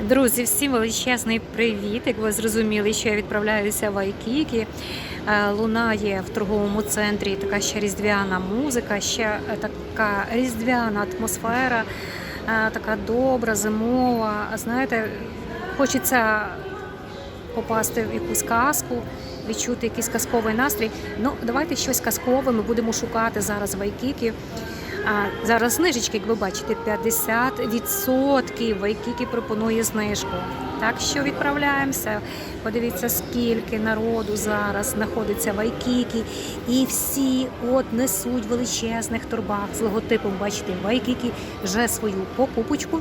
Друзі, всім величезний привіт! Як ви зрозуміли, що я відправляюся в Айкікі. Е, Лунає в торговому центрі така ще різдвяна музика, ще е, така різдвяна атмосфера, е, така добра, зимова. Знаєте, хочеться попасти в якусь казку, відчути якийсь казковий настрій. Ну, давайте щось казкове ми будемо шукати зараз в Айкікі. А зараз знижечки, як ви бачите, 50% Вайкікі пропонує знижку. Так що відправляємося. Подивіться, скільки народу зараз знаходиться в Вайкікі. І всі от несуть величезних торбах з логотипом. Бачите, Вайкікі вже свою покупочку.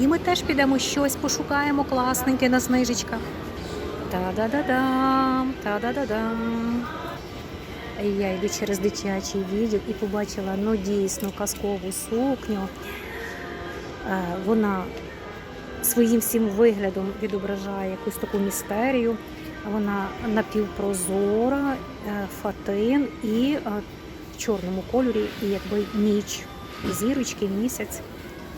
І ми теж підемо щось пошукаємо класненьке на знижечках. Та-да-да-дам, та-да-да-дам. Я йду через дитячий відділ і побачила ну дійсно казкову сукню. Е, Вона своїм всім виглядом відображає якусь таку містерію. Вона напівпрозора, е, фатин і е, в чорному кольорі, і якби ніч, зірочки, місяць.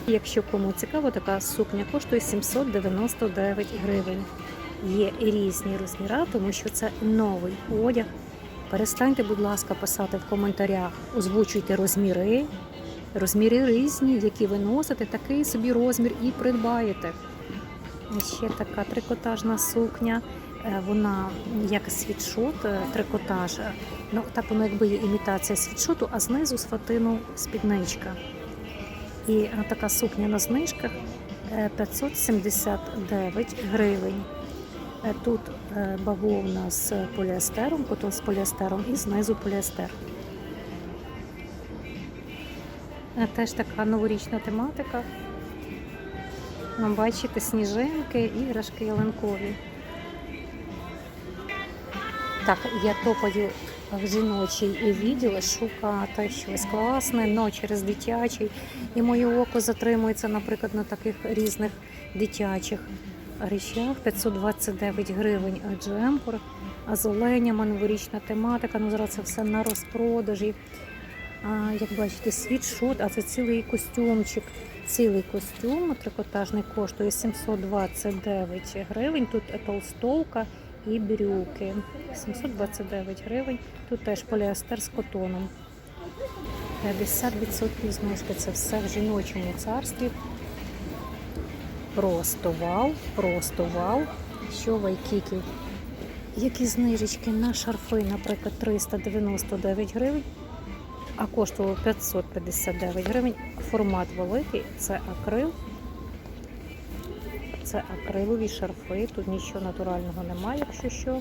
Якщо кому цікаво, така сукня коштує 799 гривень. Є різні розміри, тому що це новий одяг. Перестаньте, будь ласка, писати в коментарях, озвучуйте розміри, розміри різні, які ви носите, такий собі розмір і придбаєте. Ще така трикотажна сукня. Е, Вона як світшот, е, трикотаж. Ну так воно якби є імітація світшоту, а знизу з фатину спідничка. І е, така сукня на знижках е, 579 гривень. Е, Тут е, бавовна з поліестером, потім з поліестером і знизу поліестер. Е, Теж така новорічна тематика. Бачите, сніжинки, іграшки ялинкові. Так, я топаю в жіночий відділ шукати щось класне, но через дитячий. І моє око затримується, наприклад, на таких різних дитячих речах 529 гривень джемпер, а з оленями новорічна тематика. Ну зараз це все на розпродажі. А, як бачите, світшот, а це цілий костюмчик. Цілий костюм трикотажний коштує 729 гривень. Тут толстовка і брюки. 729 гривень. Тут теж поліестер з котоном. 50% знижки. Це все в жіночому царстві. Просто вау, просто вау. Що вайкіки. Які знижечки на шарфи, наприклад, 399 гривень, а коштувало 559 гривень. Формат великий, це акрил. Це акрилові шарфи, тут нічого натурального немає, якщо що.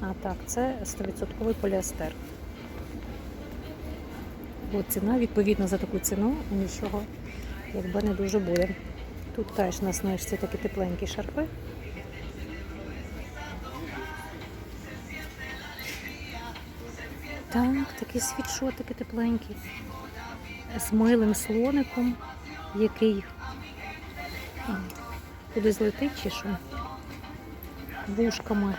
А так, це 100% поліестер. От ціна, відповідно за таку ціну, нічого якби не дуже буде. Тут теж на знижці такі тепленькі шарфи. Так, такі світшотики тепленькі. З милим слоником, який а, кудись летить чи що. Вушками.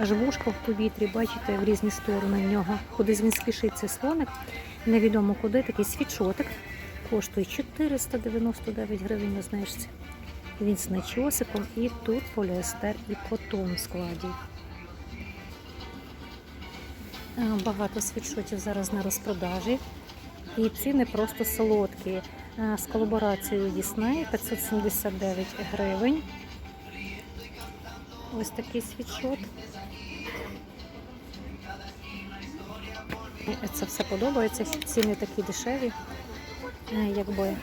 Аж вушка в повітрі, бачите, в різні сторони в нього. Кудись він спішить цей слоник. Невідомо куди, такий світшотик. Коштує 499 гривень на знижці. Він з начосиком і тут поліестер і котон в складі. Багато світшотів зараз на розпродажі. І ціни просто солодкі. З колаборацією Disney 579 гривень. Ось такий світшот. Це все подобається. Ціни такі дешеві. Е, Якби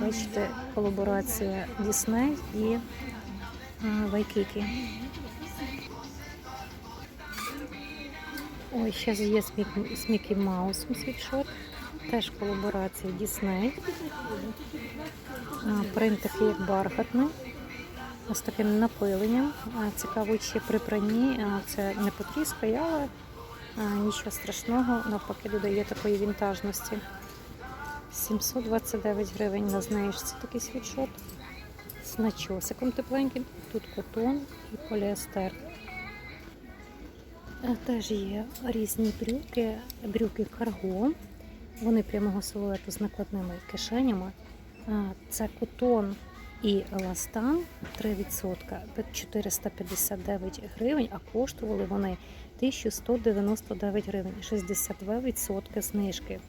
бачите, колаборація Disney і е, Вайкікі. Ой, ще є з Мік- з Мікі Маусом світшот. Теж колаборація Disney. Принт такий як бархатний. Ось таким напиленням. Цікаво, чи при це не потріскає, але нічого страшного, навпаки, додає такої вінтажності. 729 гривень на знижці такий світшот з начосиком тепленьким. Тут котон і поліестер. Е, Теж є різні брюки, брюки карго. Вони прямого силуету з накладними кишенями. Е, Це котон І ластан 3% 459 гривень, а коштували вони 1199 гривень, 62% знижки.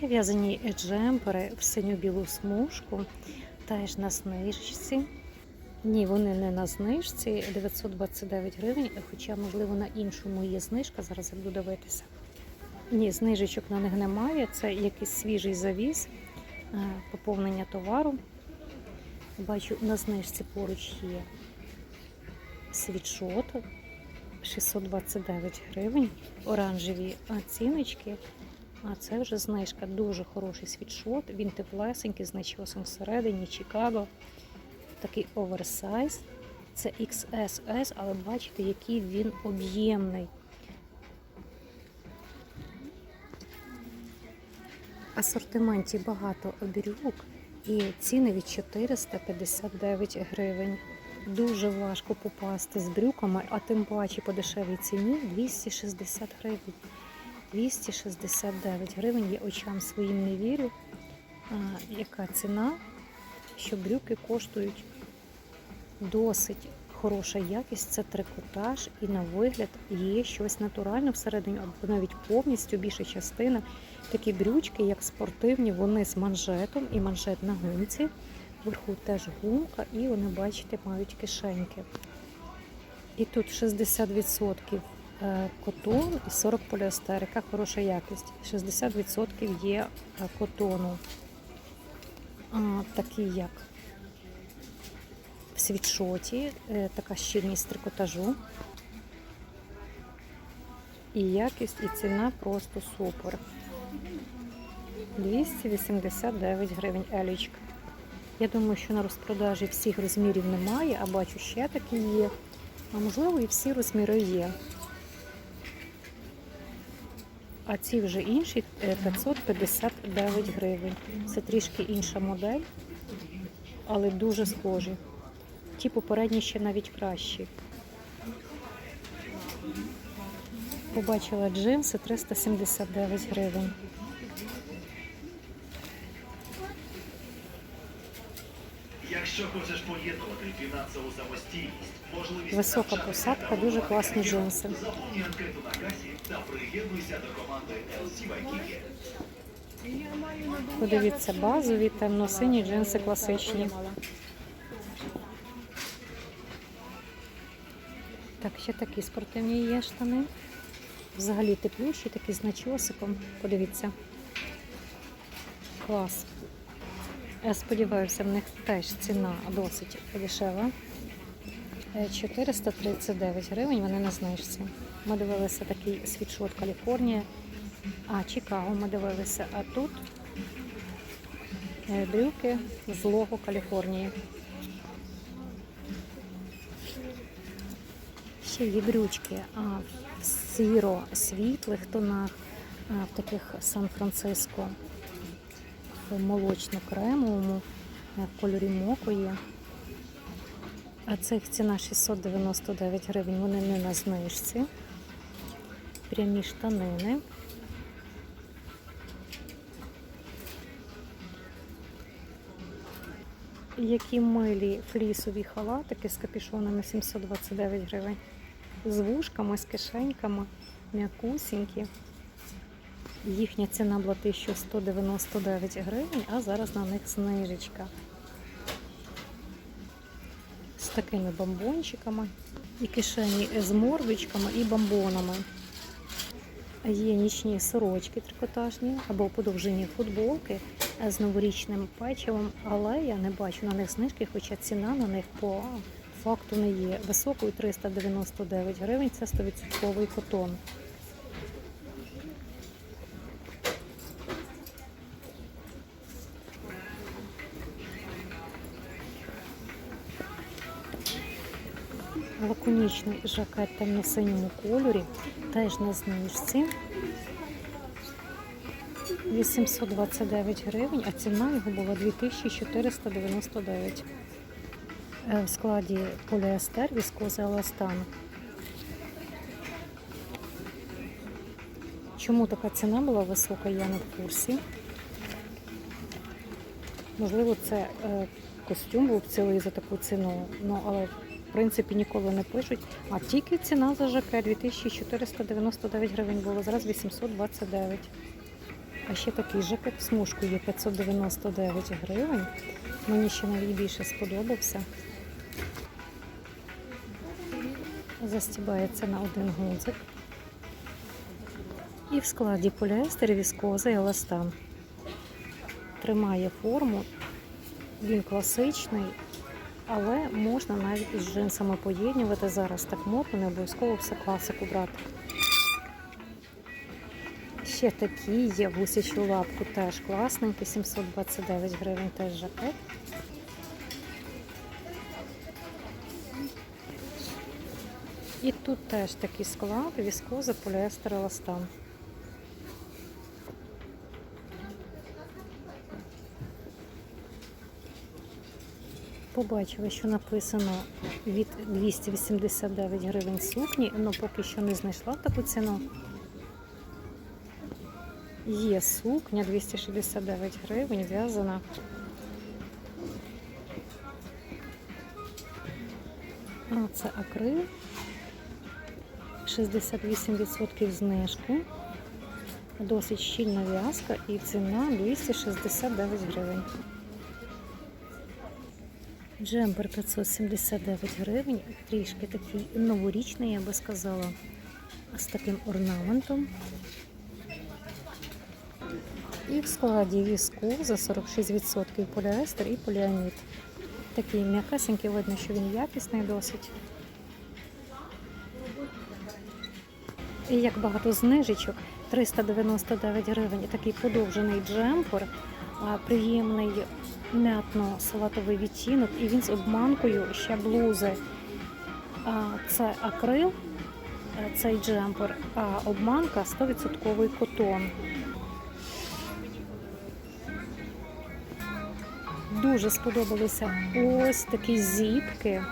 Ще в'язані джемпери в синю-білу смужку, теж на знижці. Ні, вони не на знижці 929 гривень, хоча, можливо, на іншому є знижка. Зараз я буду дивитися. Ні, знижечок на них немає. Це якийсь свіжий завіз, е, поповнення товару. Бачу, на знижці поруч є світшот 629 гривень, оранжеві ціночки. А це вже знижка. Дуже хороший світшот. Він теплесенький, з начосом всередині, Чикаго. Такий оверсайз. Це XSS, але бачите, який він об'ємний. Асортименті багато обірюк і ціни від 459 гривень. Дуже важко попасти з брюками, а тим паче по дешевій ціні 260 гривень. 269 гривень. Я очам своїм не вірю. А, яка ціна, що брюки коштують досить хороша якість, це трикотаж, і на вигляд є щось натуральне всередині, або навіть повністю більша частина. Такі брючки, як спортивні, вони з манжетом і манжет на гумці. Вверху теж гумка, і вони, бачите, мають кишеньки. І тут 60% е, котон і 40 поліестер. Яка хороша якість. 60% є е, котону. А, Такий як в світшоті, е, така щільність трикотажу. І якість, і ціна просто супер. 289 гривень елічка. Я думаю, що на розпродажі всіх розмірів немає, а бачу ще такі є. А можливо і всі розміри є. А ці вже інші е, 559 гривень. Це трішки інша модель, але дуже схожі. Ті попередні ще навіть кращі. Побачила джинси 379 гривень. Якщо хочеш поєднувати фінансову самостійність, можливість Висока посадка, дуже класні джинси. Заповнюй анкету на касі та приєднуйся до команди LC. Подивіться, базові темно-сині джинси класичні. Так, ще такі спортивні є штани. Взагалі теплющі, такі з начосиком. Подивіться. Клас. Я сподіваюся, в них теж ціна досить дешева. Е, 439 гривень, вони на знижці. Ми дивилися такий світшот Каліфорнія. А, Чикаго ми дивилися, а тут е, брюки з лого Каліфорнії. Ще є брючки а, в сіро-світлих тонах, а, в таких Сан-Франциско, молочно-кремовому, е, в кольорі моко є. А цих ціна 699 гривень, вони не на знижці. Прямі штанини. Які милі флісові халатики з капюшонами 729 гривень. З вушками, з кишеньками, м'якусінькі. Їхня ціна була 1199 гривень, а зараз на них знижечка. З такими бомбончиками. І кишені з мордочками і бомбонами. Є нічні сорочки трикотажні або подовжені футболки з новорічним печивом, але я не бачу на них знижки, хоча ціна на них по факту не є. Високою 399 гривень, це 100% котон. Лаконічний жакет темно-синьому кольорі, теж на знижці. 829 гривень, а ціна його була 2499. Е, В складі поліестер, віскоза еластан. Чому така ціна була висока, я не в курсі. Можливо, це е, костюм був цілий за таку ціну, ну але в принципі ніколи не пишуть. А тільки ціна за жакет 2499 гривень було, зараз 829. А ще такий жакет в смужку є 599 гривень. Мені ще навіть більше сподобався. Застібається на один гудзик. І в складі поліестер, віскоза і еластан. Тримає форму. Він класичний, але можна навіть із джинсами поєднувати. Зараз так модно, не обов'язково все класику брати. Ще такі є в гусячу лапку, теж класненький, 729 гривень теж жакет. І тут теж такий склад, віскоза, поліестер, еластан. Побачила, що написано від 289 гривень сукні, але поки що не знайшла таку ціну. Є сукня 269 гривень, в'язана. А, це акрил. 68% знижку. Досить щільна в'язка і ціна 269 гривень. Джемпер 579 гривень, трішки такий новорічний, я би сказала, з таким орнаментом. І в складі візку за 46% поліестер і поліамід. Такий м'якасенький, видно, що він якісний досить. І як багато знижечок, 399 гривень, такий подовжений джемпер, приємний м'ятно-салатовий відтінок, і він з обманкою ще блузи. Це акрил, е, цей джемпер, а обманка 100% котон. Дуже сподобалися ось такі зіпки,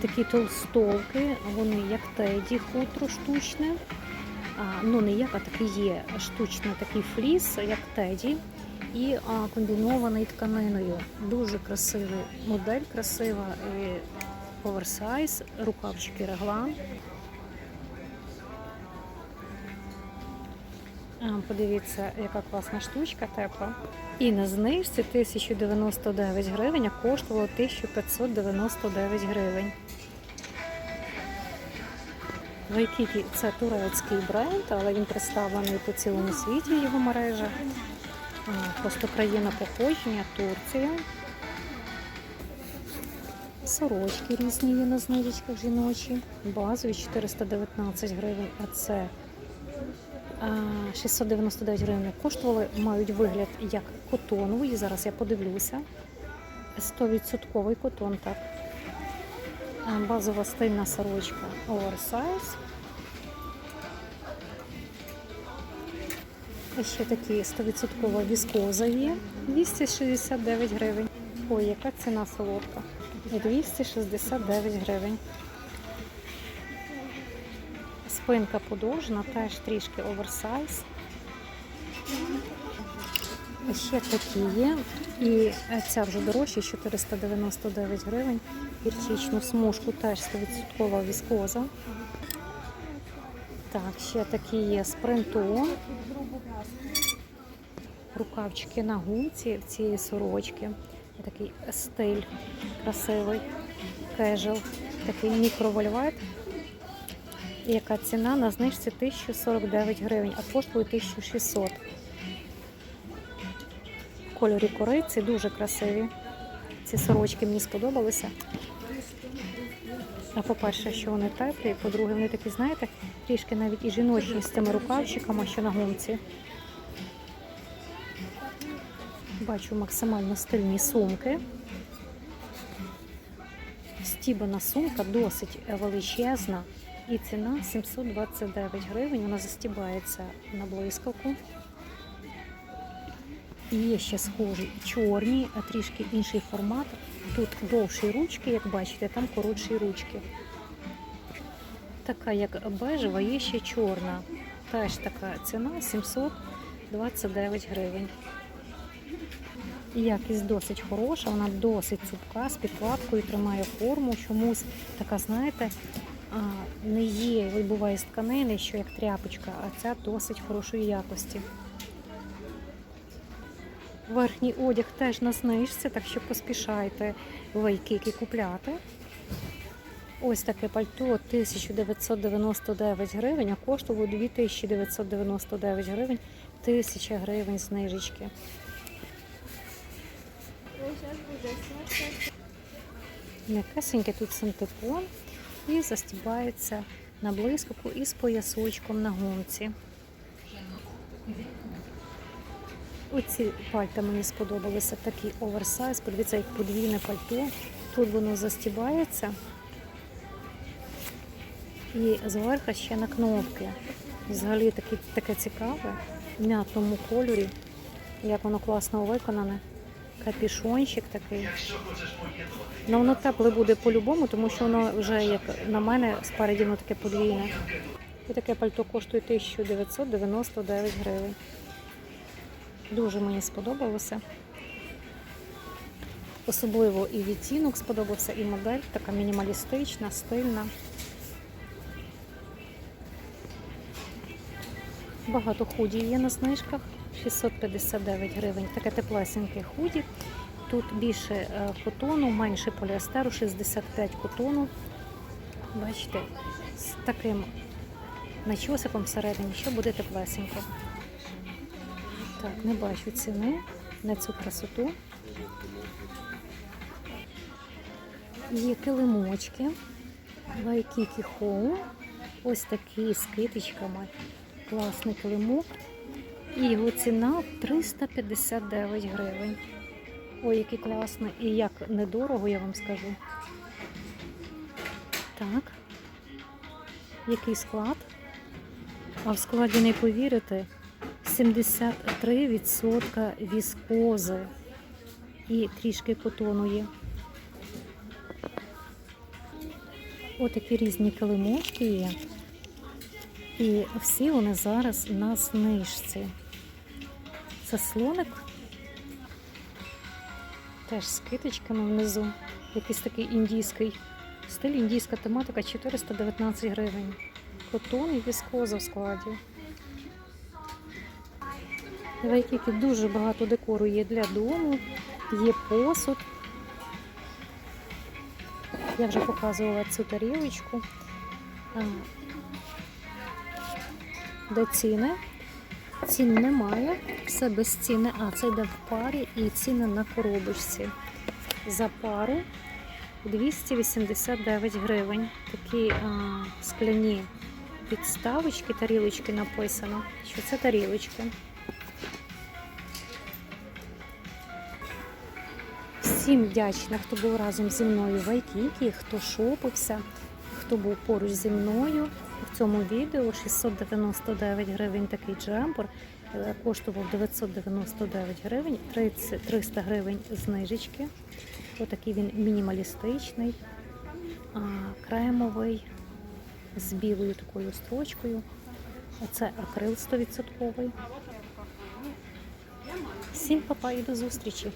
такі толстовки, вони як теді, хутро штучне. Ну не як, а такий є штучний такий фліс, як теді, і а, комбінований тканиною. Дуже красивий модель, красива, і оверсайз, рукавчики реглан. Подивіться, яка класна штучка тепла. І на знижці 1099 гривень, а коштувало 1599 гривень. Вайкікі це турецький бренд, але він представлений по цілому світі його мережа. А, Просто країна походження, Турція. Сорочки різні є на знижечках жіночі. Базові 419 гривень, а це 699 гривень коштували, мають вигляд як котоновий. Зараз я подивлюся. 100% котон, так. Базова стильна сорочка оверсайз. Ще такі 100% віскоза є. 269 гривень. Ой, яка ціна солодка. 269 гривень. Спинка подовжена, теж трішки оверсайз. Ще такі є. І ця вже дорожча, 499 гривень. Гірчичну смужку теж 100% віскоза. Так, ще такі є з. Рукавчики на гумці в цієї сорочки. Такий стиль красивий, кежел, такий мікровольвет. Яка ціна на знижці 1049 гривень, а коштує 1600. В кольорі кориці дуже красиві. Ці сорочки мені сподобалися. А по-перше, що вони теплі, по-друге, вони такі, знаєте, трішки навіть і жіночні з цими рукавчиками, що на гумці. Бачу максимально стильні сумки. Стібана сумка досить величезна. І ціна 729 гривень. Вона застібається на блискавку. І є ще схожі чорні, а трішки інший формат. Тут довші ручки, як бачите, там коротші ручки. Така як бежева, є ще чорна. теж така ціна 729 гривень. Якість досить хороша, вона досить цупка, з підкладкою, тримає форму. Чомусь така, знаєте, не є, вибуває з тканини, що як тряпочка, а ця досить хорошої якості. Верхній одяг теж на знижці, так що поспішайте вайкіки купляти. Ось таке пальто 1999 гривень, а коштувало 2999 гривень, 1000 гривень знижечки. М'якесенький тут синтепон і застібається на блискавку із поясочком на гумці. Оці пальта мені сподобалися, такий оверсайз. Подивіться, як подвійне пальто. Тут воно застібається. І зверху ще на кнопки. Взагалі таке, таке цікаве, в м'ятному кольорі, як воно класно виконане. Капішончик такий. Ну воно тепле буде по-любому, тому що воно вже, як на мене, спереді воно таке подвійне. І таке пальто коштує 1999 гривень. Дуже мені сподобалося. Особливо і відтінок сподобався, і модель така мінімалістична, стильна. Багато худі є на знижках. 659 гривень. Таке теплесеньке худі. Тут більше е, котону, менше поліестеру, 65 котону. Бачите, з таким начосиком всередині, що буде теплесенько. Так, не бачу ціни на цю красоту. Є килимочки, Waikiki Home. Ось такі з китичками. Класний килимок. І його ціна 359 гривень. Ой, який класний. І як недорого, я вам скажу. Так. Який склад? А в складі не повірите, 73% віскози і трішки котону є. Отакі різні килимочки є. І всі вони зараз на знижці. Це слоник. Теж з китичками внизу. Якийсь такий індійський стиль, індійська тематика 419 гривень. Котон і віскоза в складі. Вайкіки дуже багато декору є для дому, є посуд. Я вже показувала цю тарілочку. Де ціни? Цін немає, все без ціни. А, це йде в парі і ціни на коробочці. За пару 289 гривень. Такі а, скляні підставочки, тарілочки написано, що це тарілочки. Всім вдячна, хто був разом зі мною в Айкікі, хто шопився, хто був поруч зі мною. В цьому відео 699 гривень такий джемпер, е, коштував 999 гривень, 30, 300 гривень знижечки. Отакий він мінімалістичний, кремовий, з білою такою строчкою. Оце акрил 100%. Всім папа і до зустрічі!